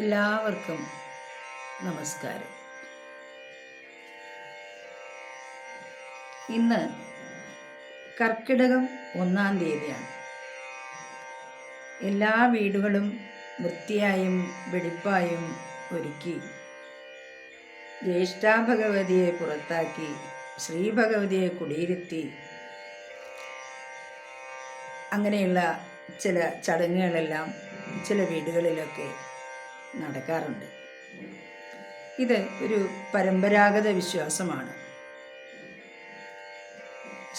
എല്ലാവർക്കും നമസ്കാരം. ഇന്ന് കർക്കിടകം ഒന്നാം തീയതിയാണ്. എല്ലാ വീടുകളും വൃത്തിയായും വെടിപ്പായും ഒരുക്കി ജ്യേഷ്ഠാ ഭഗവതിയെ പുറത്താക്കി ശ്രീ ഭഗവതിയെ കുടിയിരുത്തി. അങ്ങനെയുള്ള ചില ചടങ്ങുകളെല്ലാം ചില വീടുകളിലൊക്കെ നടക്കാറുണ്ട്. ഇത് ഒരു പരമ്പരാഗത വിശ്വാസമാണ്.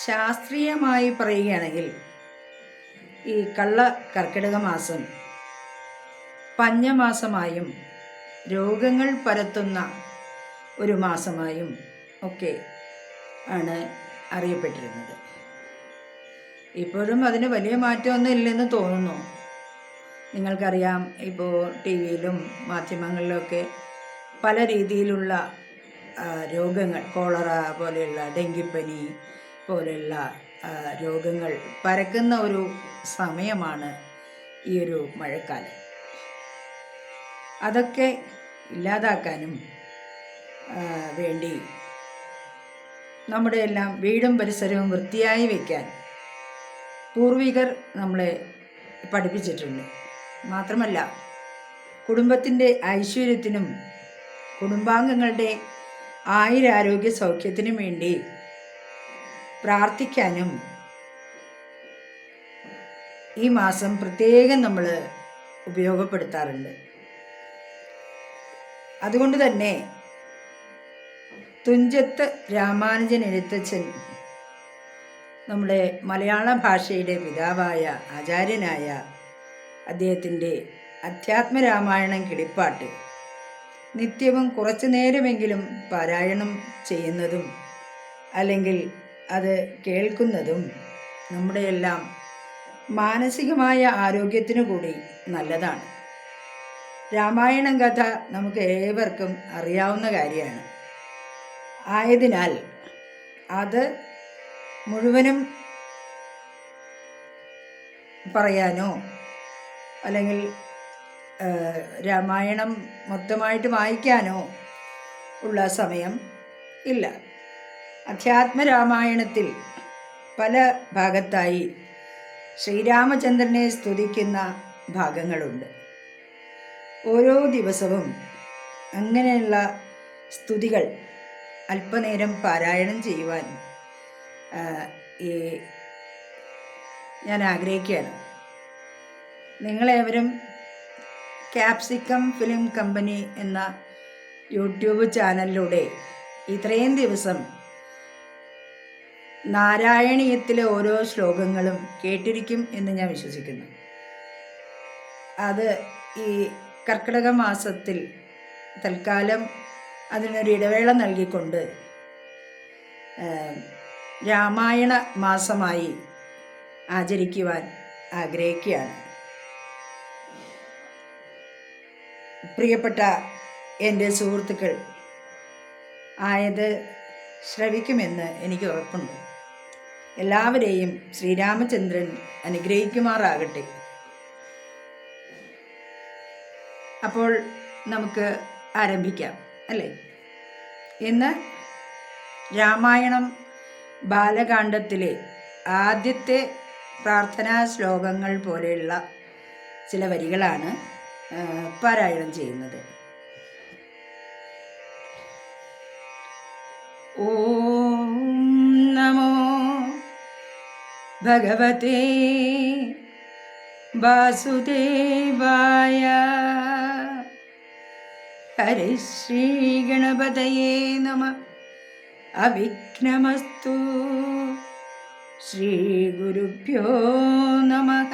ശാസ്ത്രീയമായി പറയുകയാണെങ്കിൽ ഈ കള്ള കർക്കിടക മാസം പഞ്ഞമാസമായും രോഗങ്ങൾ പരത്തുന്ന ഒരു മാസമായും ഒക്കെ ആണ് അറിയപ്പെട്ടിരുന്നത്. ഇപ്പോഴും അതിന് വലിയ മാറ്റമൊന്നും ഇല്ലെന്ന് തോന്നുന്നു. നിങ്ങൾക്കറിയാം ഇപ്പോൾ ടി വിയിലും മാധ്യമങ്ങളിലൊക്കെ പല രീതിയിലുള്ള രോഗങ്ങൾ കോളറ പോലെയുള്ള ഡെങ്കിപ്പനി പോലെയുള്ള രോഗങ്ങൾ പരക്കുന്ന ഒരു സമയമാണ് ഈ ഒരു മഴക്കാലം. അതൊക്കെ ഇല്ലാതാക്കാനും വേണ്ടി നമ്മുടെ എല്ലാം വീടും പരിസരവും വൃത്തിയായി വയ്ക്കാൻ പൂർവികർ നമ്മളെ പഠിപ്പിച്ചിട്ടുണ്ട്. മാത്രമല്ല കുടുംബത്തിന്റെ ഐശ്വര്യത്തിനും കുടുംബാംഗങ്ങളുടെ ആയുരാരോഗ്യ സൗഖ്യത്തിനും വേണ്ടി പ്രാർത്ഥിക്കാനും ഈ മാസം പ്രത്യേകം നമ്മൾ ഉപയോഗപ്പെടുത്താറുണ്ട്. അതുകൊണ്ട് തന്നെ തുഞ്ചത്ത് രാമാനുജൻ എഴുത്തച്ഛൻ നമ്മുടെ മലയാള ഭാഷയുടെ പിതാവായ ആചാര്യനായ അദ്ദേഹത്തിന്റെ അധ്യാത്മരാമായണം കിളിപ്പാട്ട്. നിത്യവും കുറച്ചു നേരമെങ്കിലും പാരായണം ചെയ്യുന്നതും അല്ലെങ്കിൽ അത് കേൾക്കുന്നതും നമ്മുടെയെല്ലാം മാനസികമായ ആരോഗ്യത്തിനു കൂടി നല്ലതാണ്. രാമായണം കഥ നമുക്ക് ഏവർക്കും അറിയാവുന്ന കാര്യമാണ്. ആയതിനാൽ അത് മുഴുവനും പറയാനോ അല്ലെങ്കിൽ രാമായണം മൊത്തമായിട്ട് വായിക്കാനോ ഉള്ള സമയം ഇല്ല. അധ്യാത്മരാമായണത്തിൽ പല ഭാഗത്തായി ശ്രീരാമചന്ദ്രനെ സ്തുതിക്കുന്ന ഭാഗങ്ങളുണ്ട്. ഓരോ ദിവസവും അങ്ങനെയുള്ള സ്തുതികൾ അല്പനേരം പാരായണം ചെയ്യുവാൻ ഞാൻ ആഗ്രഹിക്കുകയാണ്. നിങ്ങളേവരും ക്യാപ്സിക്കം ഫിലിം കമ്പനി എന്ന യൂട്യൂബ് ചാനലിലൂടെ ഇത്രയും ദിവസം നാരായണീയത്തിലെ ഓരോ ശ്ലോകങ്ങളും കേട്ടിരിക്കും എന്ന് ഞാൻ വിശ്വസിക്കുന്നു. അത് ഈ കർക്കിടക മാസത്തിൽ തൽക്കാലം അതിനൊരു ഇടവേള നൽകിക്കൊണ്ട് രാമായണ മാസമായി ആചരിക്കുവാൻ ആഗ്രഹിക്കുകയാണ്. പ്രിയപ്പെട്ട എന്റെ സുഹൃത്തുക്കൾ ആയത് ശ്രവിക്കുമെന്ന് എനിക്ക് ഉറപ്പുണ്ട്. എല്ലാവരെയും ശ്രീരാമചന്ദ്രൻ അനുഗ്രഹിക്കുമാറാകട്ടെ. അപ്പോൾ നമുക്ക് ആരംഭിക്കാം അല്ലേ? ഇന്ന് രാമായണം ബാലകാണ്ഡത്തിലെ ആദ്യത്തെ പ്രാർത്ഥനാ ശ്ലോകങ്ങൾ പോലെയുള്ള ചില വരികളാണ് പാരായണം ചെയ്യുന്നത്. ഓം നമോ ഭഗവതേ വാസുദേവായ. ഹരിശ്രീ ഗണപതയേ നമ. അവിഘ്നമസ്തു. ശ്രീ ഗുരുഭ്യോ നമഃ.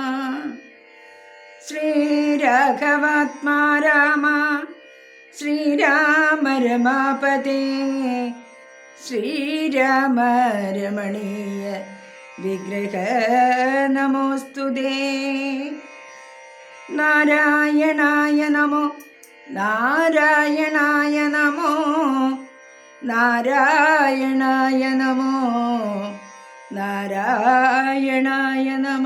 ശ്രീരാഘവാത്മാ രാമ ശ്രീരാമ രമാപതേ. ശ്രീരാമ രമണീയ വിഗ്രഹ നമോസ്തുതേ നാരായണായ നമോ നാരായണായ നമോ നാരായണായ നമോ നാരായണായ നമ.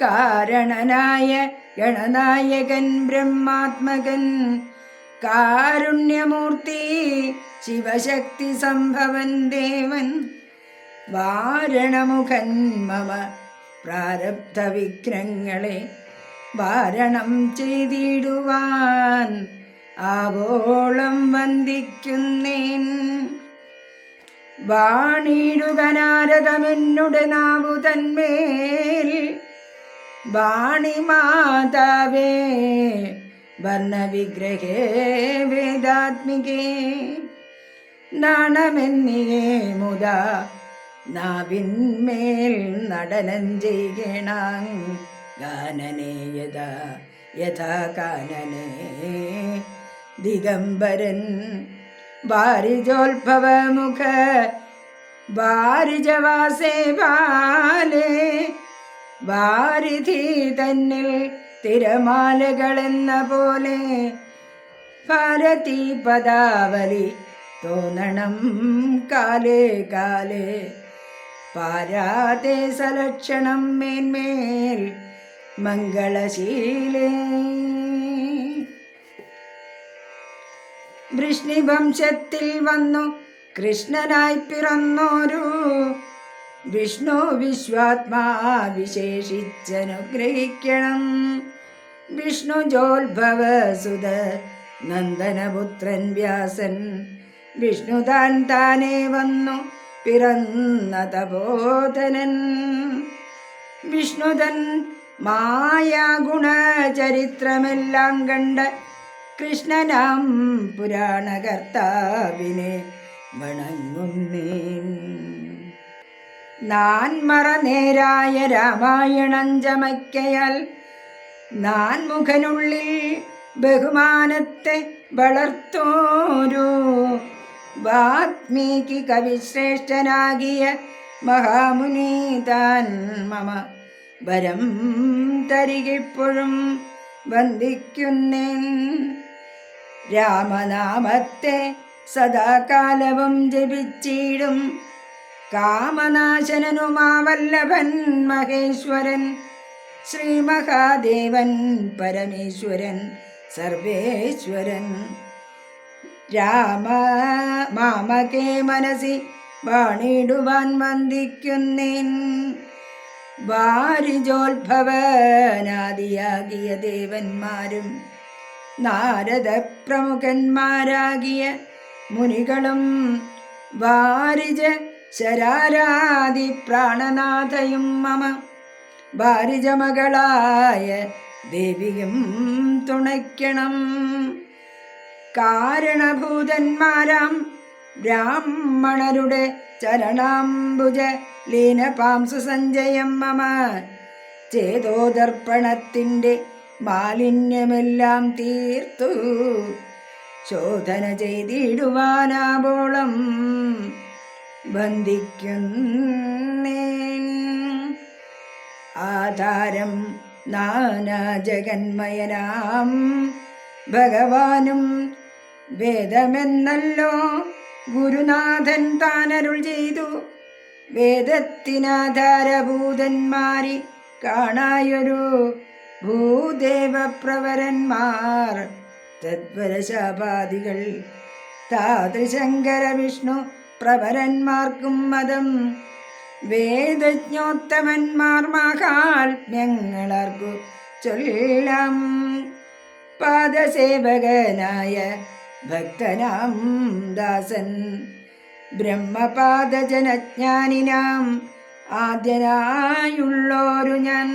കാരണനായ ഗണനായകൻ ബ്രഹ്മാത്മകൻ കാരുണ്യമൂർത്തി ശിവശക്തി സംഭവൻ ദേവൻ വാരണമുഖൻ മമ പ്രാരബ്ധ വിഘ്നങ്ങളെ വാരണം ചെയ്തിടുവാൻ ആവോളം വന്ദിക്കുന്നേൻ. വാണിടുകനാരതമെന്നുടെ നാവു വാണിമാതാവേ വർണവിഗ്രഹേ വേദാത്മികേ നാണമെന്നിയേ മുത നാവിന്മേൽ നടനം ചെയ്യണം ഗാനനേ യഥാ യഥാ കാനനേ ദിഗംബരൻ വാരിജോത്ഭവമുഖ വാരിജവാസേ ബാലേ വാരിധി തന്നിൽ തിരമാലകളെന്ന പോലെ ഭാരതി പദാവലി തോന്നണം കാലേ കാലേ. പാരാതെ സലക്ഷണം മേന്മേൽ മംഗളശീലേ. വൃഷ്ണിവംശത്തിൽ വന്നു കൃഷ്ണനായി പിറന്നോരു വിഷ്ണു വിശ്വാത്മാ വിശേഷിച്ചനുഗ്രഹിക്കണം. വിഷ്ണു ജോത്ഭവസുത നന്ദനപുത്രൻ വ്യാസൻ വിഷ്ണു താൻ താനേ വന്നു പിറന്ന തപോധനൻ. വിഷ്ണുതൻ മായാഗുണചരിത്രമെല്ലാം കണ്ട കൃഷ്ണനാം പുരാണകർത്താവിനെ വണങ്ങുന്നേൻ നാൻ മറനേരായ രാമായണം ചമയ്ക്കയാൽ നാൻ മുഖനുള്ളിൽ ബഹുമാനത്തെ വളർത്തോരു വാത്മീകി കവിശ്രേഷ്ഠനാകിയ മഹാമുനി താൻ മമ. വരം തരികിപ്പോഴും വന്ദിക്കുന്നേൻ. രാമനാമത്തെ സദാകാലവും ജപിച്ചിടും. കാമനാശനനുമാവല്ലഭൻ മഹേശ്വരൻ ശ്രീ മഹാദേവൻ പരമേശ്വരൻ സർവേശ്വരൻ. രാമ മാമകേ മനസി വാണിടുവാൻ വന്ദിക്കുന്നേൻ. വാരിജോത്ഭവനാദിയാകിയ ദേവന്മാരും നാരദ പ്രമുഖന്മാരാകിയ മുനികളും വാരിജ ശരാരാതി പ്രാണനാഥയും മമ. ഭാരിജമകളായ ദേവിയും തുണയ്ക്കണം. കാരണഭൂതന്മാരാം ബ്രാഹ്മണരുടെ ചരണാംബുജ ലീനപാംസു സഞ്ജയം മമ. ചേതോദർപ്പണത്തിന്റെ മാലിന്യമെല്ലാം തീർത്തു. ശോധന ചെയ്തിടുവാനാവോളം ബന്ധിക്കുന്നേൻ ആധാരം നാനാ ജഗന്മയനാം. ഭഗവാനും വേദമെന്നല്ലോ ഗുരുനാഥൻ താനരുൾ ചെയ്തു. വേദത്തിനാധാരഭൂതന്മാരി കാണായൊരു ഭൂദേവപ്രവരന്മാർ. തദ്വരശാപാദികൾ താതൃശങ്കര വിഷ്ണു പ്രവരന്മാർക്കും മതം. വേദജ്ഞോത്തമന്മാർ മഹാത്മ്യങ്ങളർക്കു ചൊല്ലാം. പാദസേവകനായ ഭക്തനാം ദാസൻ. ബ്രഹ്മപാദജനജ്ഞാനിനാം ആദ്യനായുള്ളോരു ഞാൻ.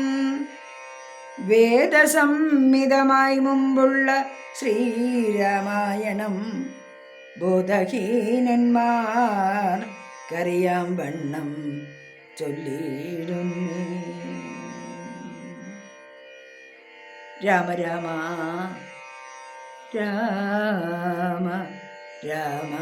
വേദസംഹിതമായി മുമ്പുള്ള ശ്രീരാമായണം. ബോധഹീനന്മാർ കറിയാം വണ്ണം ചൊല്ലിയിടുന്നു. രാമ രാമ രാമ രാമ.